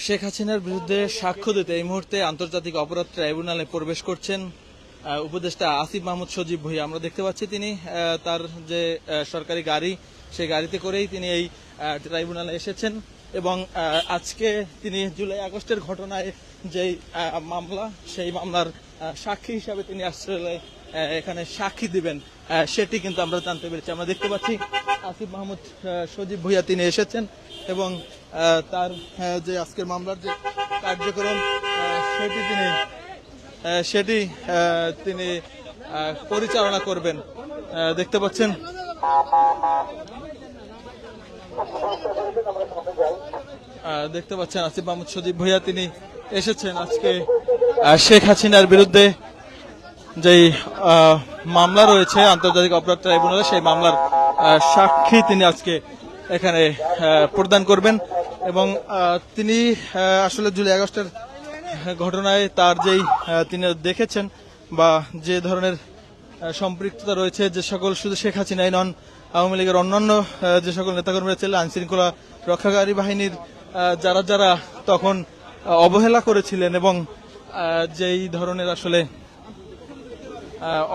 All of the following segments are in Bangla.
শেখ হাসিনার বিরুদ্ধে সাক্ষ্য দিতে এই মুহূর্তে আন্তর্জাতিক অপরাধ ট্রাইব্যুনালে প্রবেশ করছেন উপদেষ্টা আসিফ মাহমুদ সজীব ভুইয়া। আমরা দেখতে পাচ্ছি তিনি তার যে সরকারি গাড়ি, সেই গাড়িতে করেই তিনি এই ট্রাইব্যুনালে এসেছেন এবং আজকে তিনি জুলাই আগস্টের ঘটনায় যেই মামলা, সেই মামলার সাক্ষী হিসাবে তিনি আসলে এখানে সাক্ষী দিবেন। সেটি কিন্তু আমরা জানতে পেরেছি। আমরা দেখতে পাচ্ছি আসিফ মাহমুদ সজীব ভুইয়া তিনি এসেছেন এবং তার যে আজকের মামলার যে কার্যক্রম সেটি তিনি সেটি তিনি পরিচালনা করবেন। দেখতে পাচ্ছেন। দেখতে পাচ্ছেন আসিফ মাহমুদ, সজীব ভুইয়া তিনি এসেছেন আজকে শেখ হাসিনার বিরুদ্ধে। যেই মামলা রয়েছে আন্তর্জাতিক অপরাধ ট্রাইব্যুনালে, সেই মামলার সাক্ষী তিনি আজকে এখানে প্রদান করবেন এবং তিনি আসলে জুলাই আগস্টের ঘটনায় তার যেই তিনি দেখেছেন বা যে ধরনের সম্পৃক্ততা রয়েছে যে সকল শুধু শেখ হাসিনাই নন, আওয়ামী লীগের অন্যান্য যে সকল নেতাকর্মীরা ছিলেন আইন শৃঙ্খলা রক্ষাকারী বাহিনীর যারা যারা তখন অবহেলা করেছিলেন এবং যেই ধরনের আসলে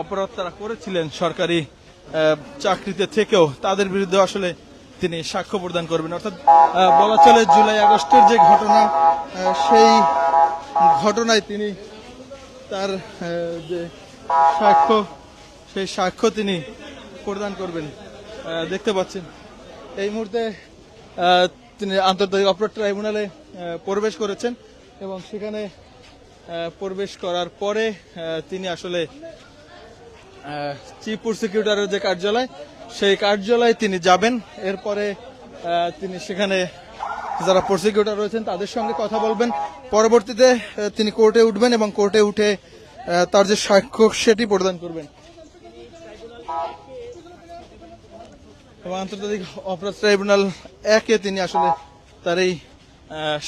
অপরাধ তারা করেছিলেন সরকারি চাকরিতে থেকেও। তাদের বিরুদ্ধে আসলে তিনি সাক্ষ্য প্রদান করবেন। অর্থাৎ বলা চলে জুলাই আগস্টের যে ঘটনা সেই ঘটনায় তিনি তার যে সাক্ষ্য, সেই সাক্ষ্য তিনি প্রদান করবেন। দেখতে পাচ্ছেন, এই মুহূর্তে তিনি আন্তর্জাতিক অপরাধ ট্রাইব্যুনালে প্রবেশ করেছেন এবং সেখানে প্রবেশ করার পরে তিনি আসলে চিফ প্রসিকিউটরের যে কার্যালয়, সেই কার্যালয়ে তিনি যাবেন। এরপরে তিনি সেখানে যারা প্রসিকিউটর রয়েছেন, তাদের সঙ্গে কথা বলবেন। পরবর্তীতে তিনি কোর্টে উঠবেন এবং কোর্টে উঠে তার যে সাক্ষ্য সেটি প্রদান করবেন। আন্তর্জাতিক অপরাধ ট্রাইব্যুনাল একে তিনি আসলে তার এই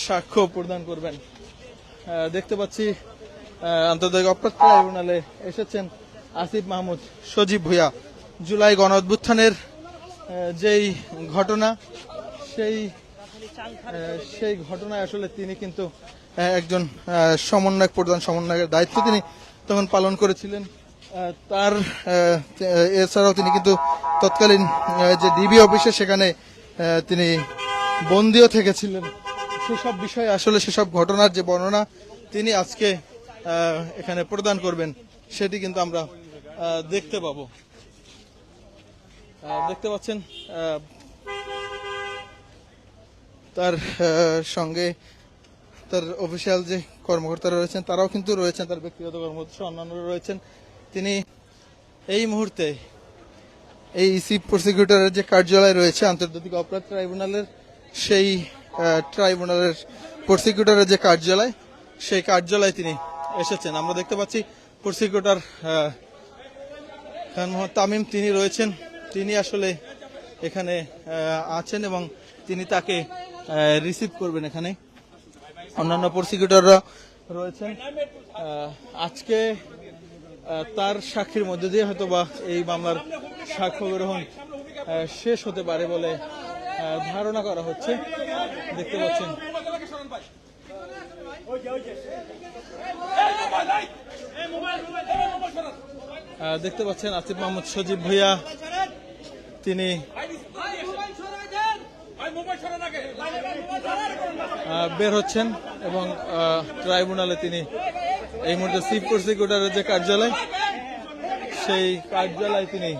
সাক্ষ্য প্রদান করবেন। দেখতে পাচ্ছি আন্তর্জাতিক অপরাধ ট্রাইব্যুনালে এসেছেন আসিফ মাহমুদ, সজীব ভুইয়া। জুলাই গণ অভ্যুত্থানের যেই ঘটনা, সেই সেই ঘটনায় আসলে তিনি কিন্তু একজন সমন্বয়ক, প্রধান সমন্বয়কের দায়িত্ব তিনি তখন পালন করেছিলেন। তার এছাড়াও তিনি কিন্তু তৎকালীন যে ডিবি অফিসে সেখানে তিনি বন্দিও থেকেছিলেন। সেসব বিষয়ে আসলে সেসব ঘটনার যে বর্ণনা তিনি আজকে এখানে প্রদান করবেন। সেটি কিন্তু আমরা দেখতে পাবো। দেখতে পাচ্ছেন তার সঙ্গে তার অফিসিয়াল যে কর্মকর্তারা রয়েছেন, তারাও কিন্তু রয়েছেন, তার ব্যক্তিগত কর্মকর্তা অন্যান্যরা রয়েছেন। তিনি এই মুহূর্তে এই চিফ প্রসিকিউটরের যে কার্যালয় রয়েছে, আন্তর্জাতিক অপরাধ ট্রাইব্যুনালের, সেই ট্রাইব্যুনালের প্রসিকিউটরের যে কার্যালয়, সেই কার্যালয়ে তিনি এসেছেন। আমরা দেখতে পাচ্ছি প্রসিকিউটর খান মোহাম্মদ তামিম, তিনি রয়েছেন। তিনি আসলে এখানে আছেন এবং তিনি তাকে রিসিভ করবেন এখানে। অন্যান্য প্রসিকিউটররা রয়েছেন। আজকে তার সাক্ষীর মধ্যে দিয়ে হয়তো বা এই মামলার সাক্ষ্য গ্রহণ শেষ হতে পারে বলে ধারণা করা হচ্ছে। দেখতে পাচ্ছেন। দেখতে পাচ্ছেন আসিফ মাহমুদ সজীব ভুইয়া। তিনি বের হচ্ছেন এবং ট্রাইব্যুনালে তিনি এই মুহূর্তে চিফ প্রসিকিউটরের যে কার্যালয়, সেই কার্যালয়ে তিনি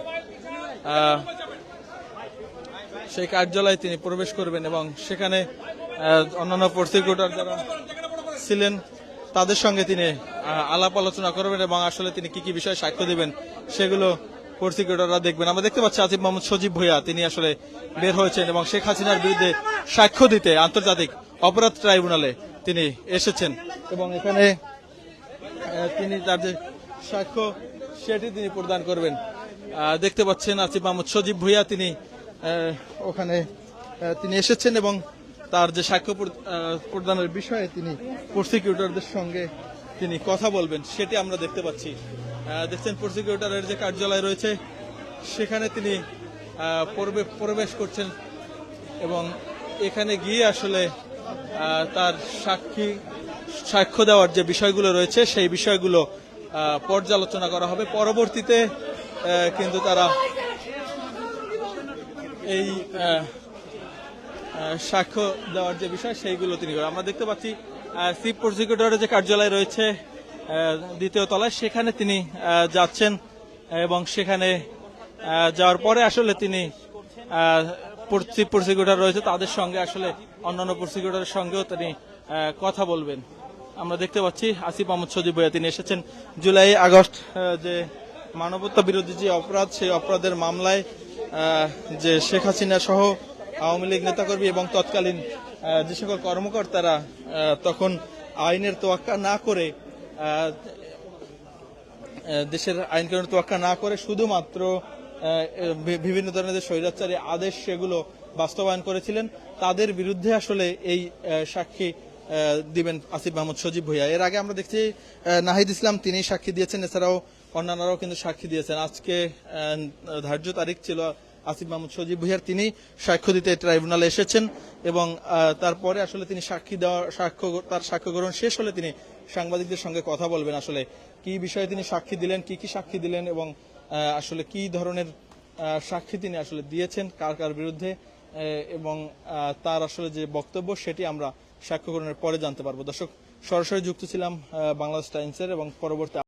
সেই কার্যালয়ে তিনি প্রবেশ করবেন এবং সেখানে অন্যান্য প্রসিকিউটর যারা ছিলেন, তাদের সঙ্গে তিনি আলাপ আলোচনা করবেন এবং আসলে তিনি কি কি বিষয়ে সাক্ষ্য দেবেন সেগুলো প্রসিকিউটররা দেখবেন। আমরা দেখতে পাচ্ছি আসিফ মোহাম্মদ সজীব ভুইয়া, তিনি আসলে বের হয়েছেন এবং শেখ হাসিনার বিরুদ্ধে সাক্ষ্য দিতে আন্তর্জাতিক অপরাধ ট্রাইব্যুনালে তিনি এসেছেন এবং এখানে তিনি তার যে সাক্ষ্য সেটি তিনি প্রদান করবেন। দেখতে পাচ্ছেন আসিফ মাহমুদ সজীব ভুইয়া, তিনি ওখানে তিনি এসেছেন এবং তার যে সাক্ষ্য প্রদানের বিষয়ে তিনি প্রসিকিউটরদের সঙ্গে তিনি কথা বলবেন, সেটি আমরা দেখতে পাচ্ছি। দেখছেন প্রসিকিউটরের যে কার্যালয় রয়েছে, সেখানে তিনি প্রবেশ করছেন এবং এখানে গিয়ে আসলে তার সাক্ষী, সাক্ষ্য দেওয়ার যে বিষয়গুলো রয়েছে, সেই বিষয়গুলো পর্যালোচনা করা হবে। পরবর্তীতে কিন্তু তারা এই সাক্ষ্য দেওয়ার যে বিষয়, সেইগুলো তিনি আমরা দেখতে পাচ্ছি চিফ প্রসিকিউটরের যে কার্যালয় রয়েছে দ্বিতীয় তলায়, সেখানে তিনি যাচ্ছেন এবং সেখানে যাওয়ার পরে আসলে তিনি চিফ প্রসিকিউটর রয়েছে, তাদের সঙ্গে আসলে অন্যান্য প্রসিকিউটরের সঙ্গেও তিনি কথা বলবেন। আমরা দেখতে পাচ্ছি আসিফ আহমদ সজিব ভইয়া, তিনি এসেছেন জুলাই আগস্ট যে মানবতা বিরোধী যে অপরাধ, সেই অপরাধের মামলায় যে শেখ হাসিনা সহ আওয়ামী লীগ নেতাকর্মী এবং তৎকালীন যে সকল কর্মকর্তারা তখন আইনের তোয়াক্কা না করে দেশের আইন কানুন তোয়াক্কা না করে শুধুমাত্র বিভিন্ন ধরনের যে স্বৈরাচারী আদেশ সেগুলো বাস্তবায়ন করেছিলেন, তাদের বিরুদ্ধে আসলে এই সাক্ষী দিবেন আসিফ মাহমুদ সজীব ভুইয়া। এর আগে আমরা দেখছি নাহিদ ইসলাম তিনি সাক্ষী দিয়েছেন, এছাড়াও অন্যান্যরাও কিন্তু সাক্ষী দিয়েছেন। আজকে ধার্য তারিখ ছিল আসিফ মাহমুদ সজীব ভুইয়ার তিনি সাক্ষ্য দিতে ট্রাইব্যুনালে এসেছেন এবং তারপরে আসলে তিনি সাক্ষী দেওয়ার সাক্ষ্য তার সাক্ষ্য গ্রহণ শেষ হলে তিনি সাংবাদিকদের সঙ্গে কথা বলবেন আসলে। কি বিষয়ে তিনি সাক্ষী দিলেন, কি কি সাক্ষী দিলেন এবং আসলে কি ধরনের সাক্ষী তিনি আসলে দিয়েছেন, কার কার বিরুদ্ধে এবং তার আসলে যে বক্তব্য সেটি আমরা সাক্ষ্য গ্রহণের পরে জানতে পারব। দর্শক, সরাসরি যুক্ত ছিলাম বাংলাদেশ টাইমসের এবং পরবর্তী